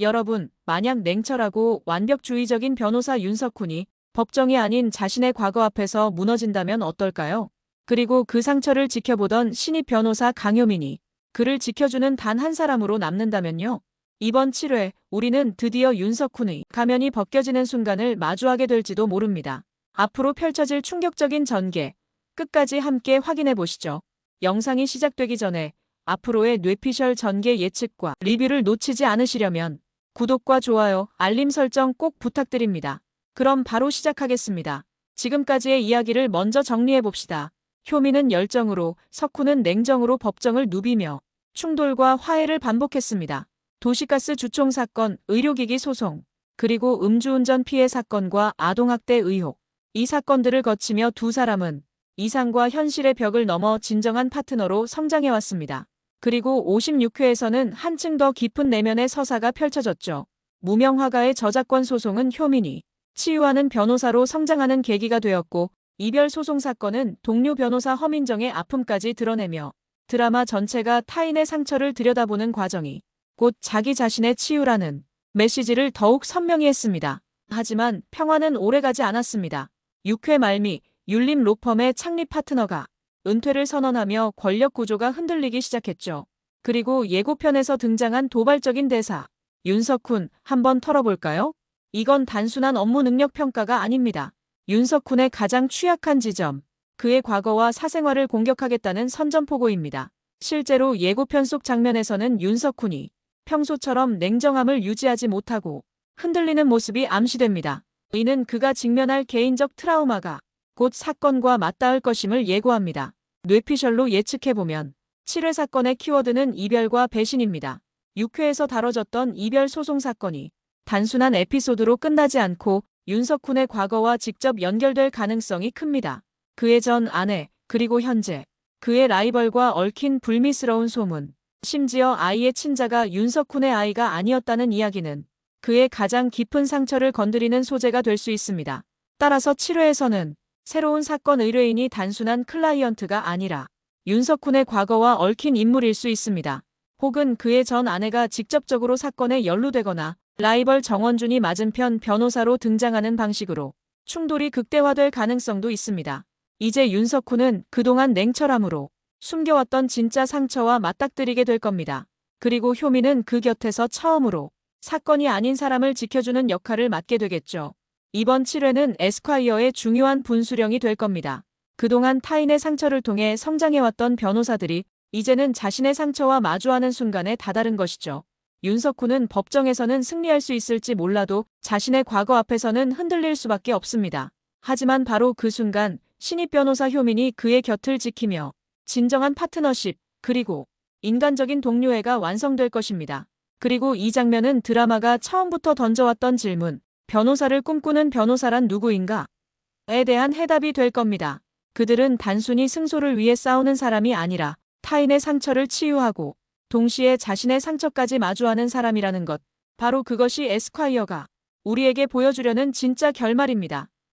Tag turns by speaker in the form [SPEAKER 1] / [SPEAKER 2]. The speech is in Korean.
[SPEAKER 1] 여러분, 만약 냉철하고 완벽주의적인 변호사 윤석훈이 법정이 아닌 자신의 과거 앞에서 무너진다면 어떨까요? 그리고 그 상처를 지켜보던 신입 변호사 강효민이 그를 지켜주는 단 한 사람으로 남는다면요? 이번 7회 우리는 드디어 윤석훈의 가면이 벗겨지는 순간을 마주하게 될지도 모릅니다. 앞으로 펼쳐질 충격적인 전개, 끝까지 함께 확인해 보시죠. 영상이 시작되기 전에 앞으로의 뇌피셜 전개 예측과 리뷰를 놓치지 않으시려면 구독과 좋아요, 알림 설정 꼭 부탁드립니다. 그럼 바로 시작하겠습니다. 지금까지의 이야기를 먼저 정리해 봅시다. 효민은 열정으로, 석훈은 냉정으로 법정을 누비며 충돌과 화해를 반복했습니다. 도시가스 주총 사건, 의료기기 소송, 그리고 음주운전 피해 사건과 아동학대 의혹. 이 사건들을 거치며 두 사람은 이상과 현실의 벽을 넘어 진정한 파트너로 성장해왔습니다. 그리고 56회에서는 한층 더 깊은 내면의 서사가 펼쳐졌죠. 무명화가의 저작권 소송은 효민이 치유하는 변호사로 성장하는 계기가 되었고 이별 소송 사건은 동료 변호사 허민정의 아픔까지 드러내며 드라마 전체가 타인의 상처를 들여다보는 과정이 곧 자기 자신의 치유라는 메시지를 더욱 선명히 했습니다. 하지만 평화는 오래가지 않았습니다. 6회 말미 율림 로펌의 창립 파트너가 은퇴를 선언하며 권력 구조가 흔들리기 시작했죠. 그리고 예고편에서 등장한 도발적인 대사. 윤석훈, 한번 털어볼까요? 이건 단순한 업무 능력 평가가 아닙니다. 윤석훈의 가장 취약한 지점, 그의 과거와 사생활을 공격하겠다는 선전포고입니다. 실제로 예고편 속 장면에서는 윤석훈이 평소처럼 냉정함을 유지하지 못하고 흔들리는 모습이 암시됩니다. 이는 그가 직면할 개인적 트라우마가 곧 사건과 맞닿을 것임을 예고합니다. 뇌피셜로 예측해보면 7회 사건의 키워드는 이별과 배신입니다. 6회에서 다뤄졌던 이별 소송 사건이 단순한 에피소드로 끝나지 않고 윤석훈의 과거와 직접 연결될 가능성이 큽니다. 그의 전 아내, 그리고 현재, 그의 라이벌과 얽힌 불미스러운 소문, 심지어 아이의 친자가 윤석훈의 아이가 아니었다는 이야기는 그의 가장 깊은 상처를 건드리는 소재가 될 수 있습니다. 따라서 7회에서는 새로운 사건 의뢰인이 단순한 클라이언트가 아니라 윤석훈의 과거와 얽힌 인물일 수 있습니다. 혹은 그의 전 아내가 직접적으로 사건에 연루되거나 라이벌 정원준이 맞은편 변호사로 등장하는 방식으로 충돌이 극대화될 가능성도 있습니다. 이제 윤석훈은 그동안 냉철함으로 숨겨왔던 진짜 상처와 맞닥뜨리게 될 겁니다. 그리고 효민은 그 곁에서 처음으로 사건이 아닌 사람을 지켜주는 역할을 맡게 되겠죠. 이번 7회는 에스콰이어의 중요한 분수령이 될 겁니다. 그동안 타인의 상처를 통해 성장해왔던 변호사들이 이제는 자신의 상처와 마주하는 순간에 다다른 것이죠. 윤석훈은 법정에서는 승리할 수 있을지 몰라도 자신의 과거 앞에서는 흔들릴 수밖에 없습니다. 하지만 바로 그 순간 신입 변호사 효민이 그의 곁을 지키며 진정한 파트너십 그리고 인간적인 동료애가 완성될 것입니다. 그리고 이 장면은 드라마가 처음부터 던져왔던 질문, 변호사를 꿈꾸는 변호사란 누구인가? 에 대한 해답이 될 겁니다. 그들은 단순히 승소를 위해 싸우는 사람이 아니라 타인의 상처를 치유하고 동시에 자신의 상처까지 마주하는 사람이라는 것. 바로 그것이 에스콰이어가 우리에게 보여주려는 진짜 결말입니다.